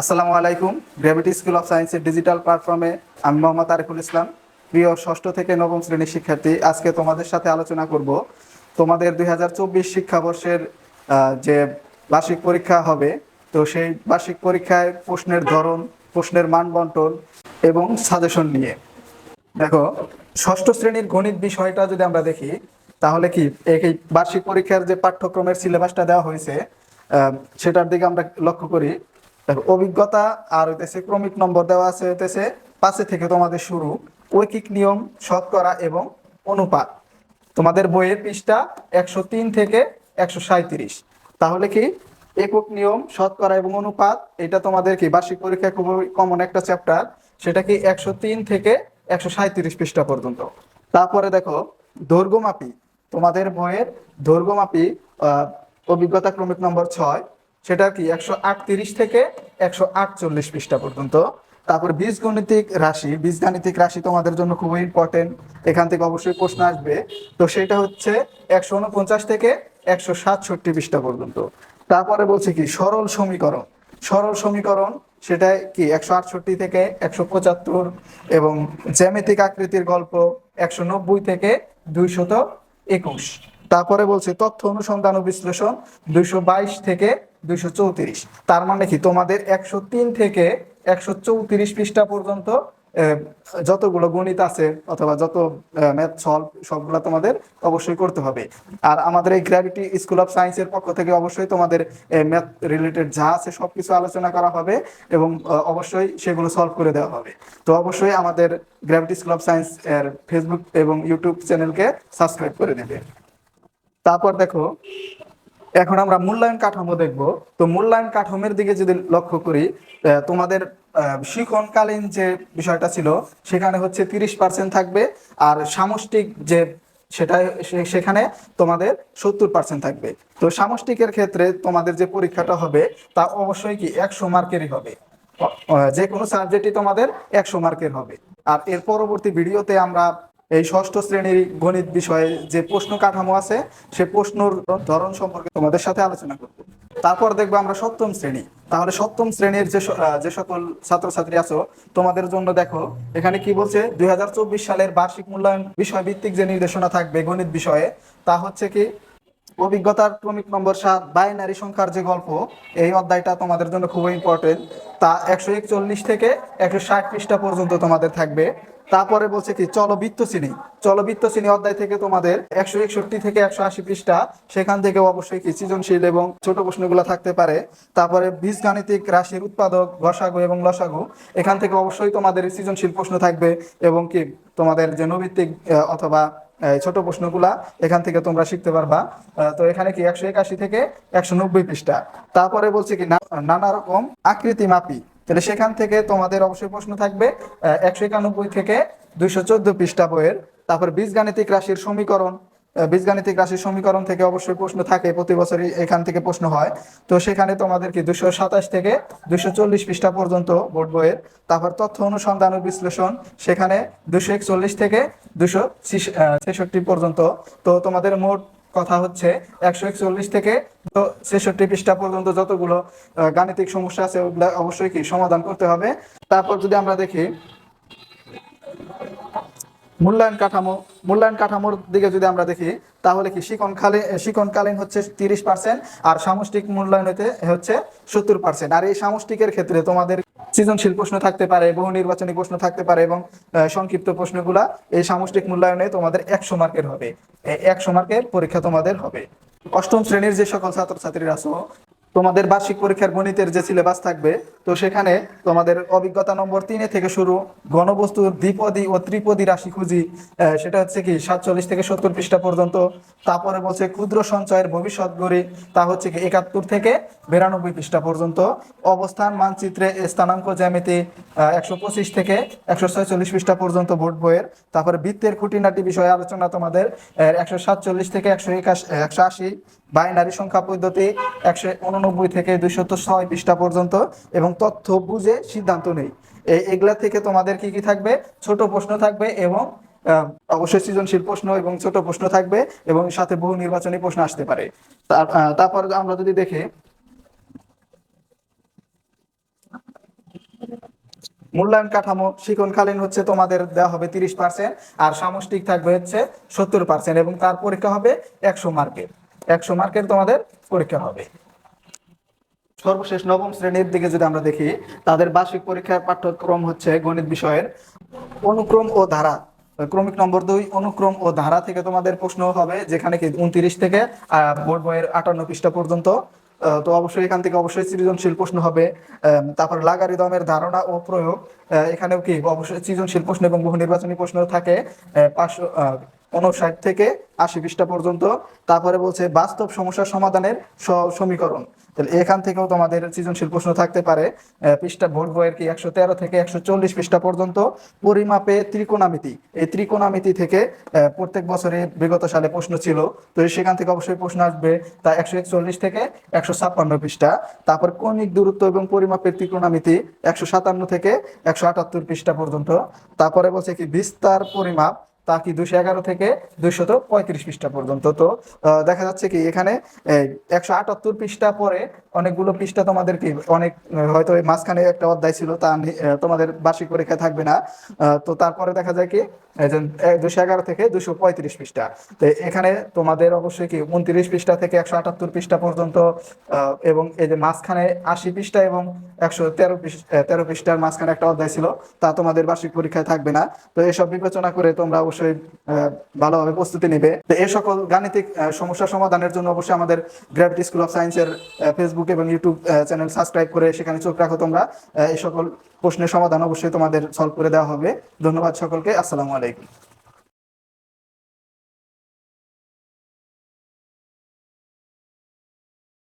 আসসালামু আলাইকুম। Gravity school of সায়েন্সের ডিজিটাল প্ল্যাটফর্মে আমি মোহাম্মদ আরিফুল ইসলাম, প্রিয় ষষ্ঠ থেকে নবম শ্রেণির শিক্ষার্থী। আজকে তোমাদের সাথে আলোচনা করব তোমাদের দুই হাজার চব্বিশ শিক্ষাবর্ষের যে বার্ষিক পরীক্ষা হবে, তো সেই বার্ষিক পরীক্ষায় প্রশ্নের ধরন, প্রশ্নের মান বন্টন এবং সাজেশন নিয়ে। দেখো, ষষ্ঠ শ্রেণির গণিত বিষয়টা যদি আমরা দেখি, তাহলে কি এই বার্ষিক পরীক্ষার যে পাঠ্যক্রমের সিলেবাসটা দেওয়া হয়েছে সেটার দিকে আমরা লক্ষ্য করি। দেখো, অভিজ্ঞতা আর হইতেছে ক্রমিক নম্বর দেওয়া আছে হইতেছে পাশে থেকে তোমাদের শুরু, ঐকিক নিয়ম, শতকরা এবং অনুপাত। তোমাদের বইয়ের পৃষ্ঠা একশো তিন থেকে একশো সাঁত্রিশ তাহলে কি একক নিয়ম, শতকরা এবং অনুপাত, এটা তোমাদের কি বার্ষিক পরীক্ষা খুবই কমন একটা চ্যাপ্টার সেটা কি একশো তিন থেকে একশো সাঁত্রিশ পৃষ্ঠা পর্যন্ত। তারপরে দেখো দৈর্ঘ্যমাপী তোমাদের বইয়ের দৈর্ঘ্যমাপী অভিজ্ঞতা ক্রমিক নম্বর ছয়। সেটা কি একশো আটত্রিশ থেকে একশো আটচল্লিশ পৃষ্ঠা পর্যন্ত। তারপর বীজগণিতিক রাশি, বীজগাণিতিক রাশি তোমাদের জন্য খুবই ইম্পর্টেন্ট এখান থেকে অবশ্যই প্রশ্ন আসবে। তো সেটা হচ্ছে একশো উনপঞ্চাশ থেকে একশো সাতষট্টি পৃষ্ঠা পর্যন্ত। তারপরে বলছে কি, সরল সমীকরণ। সরল সমীকরণ সেটা কি, একশো আটষট্টি থেকে একশো পঁচাত্তর এবং জ্যামিতিক আকৃতির গল্প একশো নব্বই থেকে দুইশত একুশ। তারপরে বলছে তথ্য অনুসন্ধান ও বিশ্লেষণ দুইশো বাইশ থেকে দুইশো চৌত্রিশ। তার মানে কি? তোমাদের একশো তিন থেকে একশো চৌত্রিশ পৃষ্ঠা পর্যন্ত যতগুলো গণিত আছে অথবা যত ম্যাথ সলভ সবগুলো তোমাদের অবশ্যই করতে হবে। আর আমাদের এই গ্র্যাভিটি স্কুল অফ সায়েন্সের পক্ষ থেকে অবশ্যই তোমাদের ম্যাথ রিলেটেড যা আছে সবকিছু আলোচনা করা হবে এবং অবশ্যই সেগুলো সলভ করে দেওয়া হবে। তো অবশ্যই আমাদের গ্র্যাভিটি স্কুল অফ সায়েন্স এর ফেসবুক এবং ইউটিউব চ্যানেলকে সাবস্ক্রাইব করে দেবে। তারপর দেখো, এখন আমরা মূল্যায়ন কাঠামো দেখব। তো মূল্যায়ন কাঠামোর দিকে যদি লক্ষ্য করি তোমাদের শিক্ষণকালীন যে বিষয়টা ছিল, সেখানে হচ্ছে তিরিশ পার্সেন্ট থাকবে, আর সামষ্টিক যে সেটা সেখানে তোমাদের সত্তর পার্সেন্ট থাকবে। তো সামষ্টিকের ক্ষেত্রে তোমাদের যে পরীক্ষাটা হবে, তা অবশ্যই কি একশো মার্কেরই হবে। যে কোনো সাবজেক্টই তোমাদের একশো মার্কের হবে। আর এর পরবর্তী ভিডিওতে আমরা এই ষষ্ঠ শ্রেণির গণিত বিষয়ে যে প্রশ্ন কাঠামো আছে, সে প্রশ্নর ধরন সম্পর্কে তোমাদের সাথে আলোচনা করব। তারপর দেখব আমরা সপ্তম শ্রেণি। তাহলে সপ্তম শ্রেণির যে যে সকল ছাত্রছাত্রী আছো, তোমাদের জন্য দেখো, এখানে কি বলছে? দুই হাজার চব্বিশ সালের বার্ষিক মূল্যায়ন বিষয় ভিত্তিক যে নির্দেশনা থাকবে গণিত বিষয়ে, তা হচ্ছে কি? অভিজ্ঞতার ক্রমিক নম্বর সাত, বাইনারি সংখ্যার যে গল্প, এই অধ্যায়টা তোমাদের জন্য খুবই ইম্পর্টেন্ট তা একশো একচল্লিশ থেকে একশো ষাট পৃষ্ঠা পর্যন্ত তোমাদের থাকবে। তারপরে বলছে কি চলবৃত্ত শ্রেণি চলবৃত্ত শ্রেণি অধ্যায় থেকে তোমাদের একশো একষট্টি থেকে একশো আশি পৃষ্ঠা। সেখান থেকে অবশ্যই কি, সৃজনশীল এবং ছোট প্রশ্নগুলো থাকতে পারে। তারপরে বীজগাণিতিক রাশির উৎপাদক গসাগু এবং লসাগু। এখান থেকে অবশ্যই তোমাদের সৃজনশীল প্রশ্ন থাকবে এবং কি, তোমাদের যে নৈভিত্তিক অথবা ছোট প্রশ্নগুলা, এখান থেকে তোমরা শিখতে পারবা। তো এখানে কি একশো একাশি থেকে একশো নব্বই পৃষ্ঠা। তারপরে বলছে কি নানা রকম আকৃতি মাপি। তাহলে সেখান থেকে তোমাদের অবশ্যই প্রশ্ন থাকবে একশো একানব্বই থেকে দুইশো চোদ্দ পৃষ্ঠা বইয়ের, তারপর বীজগাণিতিক রাশির সমীকরণ বীজগাণিতিক রাশির সমীকরণ থেকে অবশ্যই প্রশ্ন থাকে, প্রতি বছরই এখান থেকে প্রশ্ন হয়। তো সেখানে তোমাদের কি দুশো সাতাশ থেকে দুশো চল্লিশ পৃষ্ঠা পর্যন্ত বোর্ড বইয়ের, তারপর তথ্য অনুসন্ধান ও বিশ্লেষণ, সেখানে দুশো একচল্লিশ থেকে দুশো ছেষট্টি পর্যন্ত। তো তোমাদের মোট কথা হচ্ছে একশো একচল্লিশ থেকে ছেষট্টি পৃষ্ঠা পর্যন্ত যতগুলো গাণিতিক সমস্যা আছে ওগুলা অবশ্যই কি সমাধান করতে হবে। তারপর যদি আমরা দেখি মূল্যায়ন কাঠামো, মূল্যায়ন কাঠামোর দিকে যদি আমরা দেখি, তাহলে কি শিকনকালীন শিকনকালীন হচ্ছে তিরিশ পার্সেন্ট আর সামষ্টিক মূল্যায়ন হতে হচ্ছে সত্তর পার্সেন্ট আর এই সামষ্টিকের ক্ষেত্রে তোমাদের সৃজনশীল প্রশ্ন থাকতে পারে, বহু নির্বাচনী প্রশ্ন থাকতে পারে এবং সংক্ষিপ্ত প্রশ্নগুলা এই সামষ্টিক মূল্যায়নে তোমাদের একশো মার্কের হবে। একশো মার্কের পরীক্ষা তোমাদের হবে। অষ্টম শ্রেণির যে সকল ছাত্রছাত্রীরা আছো তোমাদের বার্ষিক পরীক্ষার গণিতের যে সিলেবাস থাকবে, তো সেখানে তোমাদের অভিজ্ঞতা নম্বর তিনে থেকে শুরু ঘনবস্তুর দ্বিপদী ও ত্রিপদী রাশি খুঁজি সেটা হচ্ছে কি সাতচল্লিশ থেকে সত্তর পৃষ্ঠা পর্যন্ত। তারপরে বলছে ক্ষুদ্র সঞ্চয়ের ভবিষ্যৎ গড়ি, তা হচ্ছে কি একাত্তর থেকে বিরানব্বই পৃষ্ঠা পর্যন্ত। অবস্থান, মানচিত্রে, স্থানাঙ্ক, জ্যামিতি একশো পঁচিশ থেকে একশো ছয়চল্লিশ পৃষ্ঠা পর্যন্ত বোর্ড বইয়ের। তারপরে বৃত্তের খুঁটিনাটি বিষয়ে আলোচনা তোমাদের একশো সাতচল্লিশ থেকে একশো একাশ, একশো আশি। বাইনারি সংখ্যা পদ্ধতি, একশো উননব্বই থেকে দুইশত ছয় পৃষ্ঠা পর্যন্ত এবং তথ্য বুঝে সিদ্ধান্ত নেই। এগুলা থেকে তোমাদের কি কি থাকবে? ছোট প্রশ্ন থাকবে এবং অবশ্যই সৃজনশীল প্রশ্ন এবং ছোট প্রশ্ন থাকবে এবং সাথে বহু নির্বাচনী প্রশ্ন আসতে পারে। তারপর আমরা যদি দেখি, মূল্যায়ন কাঠামো শিক্ষণকালীন হচ্ছে তোমাদের দেওয়া হবে তিরিশ পার্সেন্ট আর সামষ্টিক থাকবে হচ্ছে সত্তর পার্সেন্ট এবং তার পরীক্ষা হবে একশো মার্কের। একশো মার্কের তোমাদের পরীক্ষা হবে। সর্বশেষ নবম শ্রেণির দিকে যদি আমরা দেখি, তাদের বার্ষিক পরীক্ষার পাঠ্যক্রম হচ্ছে গণিত বিষয়ের অনুক্রম ও ধারা। ক্রমিক নম্বর দুই, অনুক্রম ও ধারা থেকে তোমাদের প্রশ্ন হবে যেখানে কি উনত্রিশ থেকে বোর্ড বইয়ের আটান্ন পৃষ্ঠা পর্যন্ত। তো অবশ্যই এখান থেকে অবশ্যই সৃজনশীল প্রশ্ন হবে। তারপর লাগারিদমের ধারণা ও প্রয়োগ। এখানেও কি অবশ্যই সৃজনশীল প্রশ্ন এবং বহু নির্বাচনী প্রশ্ন থাকে। পাঁচশো উনষাট থেকে আশি পৃষ্ঠা পর্যন্ত। তারপরে বলছে, বাস্তব সমস্যার সমাধানের সমীকরণ। তাহলে এখান থেকেও তোমাদের সৃজনশীল প্রশ্ন থাকতে পারে। পৃষ্ঠা ভোট বইয়ের কি একশো তেরো থেকে একশো চল্লিশ পৃষ্ঠা পর্যন্ত? পরিমাপে ত্রিকোণামিতি। এই ত্রিকোণামিতি থেকে প্রত্যেক বছরে বিগত সালে প্রশ্ন ছিল। তো সেখান থেকে অবশ্যই প্রশ্ন আসবে তা একশো একচল্লিশ থেকে একশো ছাপ্পান্ন পৃষ্ঠা। তারপর কৌণিক দূরত্ব এবং পরিমাপের ত্রিকোণামিতি একশো সাতান্ন থেকে একশো আটাত্তর পৃষ্ঠা পর্যন্ত। তারপরে বলছে কি, বিস্তার পরিমাপ তা কি দুশো এগারো থেকে দুইশত পঁয়ত্রিশ পৃষ্ঠা পর্যন্ত? তো দেখা যাচ্ছে কি এখানে একশো আটাত্তর পৃষ্ঠা পরে অনেকগুলো পৃষ্ঠা তোমাদের কি অনেক, হয়তো মাঝখানে একটা অধ্যায় ছিল, তা তোমাদের বার্ষিক পরীক্ষায় থাকবে না। তো তারপরে দেখা যায় কি দুশো এগারো থেকে দুশো পঁয়ত্রিশ পৃষ্ঠা। তো এখানে তোমাদের অবশ্যই কি উনত্রিশ পৃষ্ঠা থেকে একশো আটাত্তর পৃষ্ঠা পর্যন্ত এবং এই যে মাঝখানে আশি পৃষ্ঠা এবং একশো তেরো তেরো পৃষ্ঠার মাঝখানে একটা অধ্যায় ছিল, তা তোমাদের বার্ষিক পরীক্ষায় থাকবে না। তো এসব বিবেচনা করে তোমরা অবশ্যই আহ, ভালোভাবে প্রস্তুতি নেবে। তো এই সকল গাণিতিক সমস্যা সমাধানের জন্য অবশ্যই আমাদের গ্র্যাভিটি স্কুল অফ সায়েন্সের ফেসবুক এবং ইউটিউব চ্যানেল সাবস্ক্রাইব করে সেখানে চোখ রাখো তোমরা। এই সকল প্রশ্নের সমাধান অবশ্যই তোমাদের সলভ করে দেওয়া হবে। ধন্যবাদ সকলকে। আসসালামু আলাইকুম।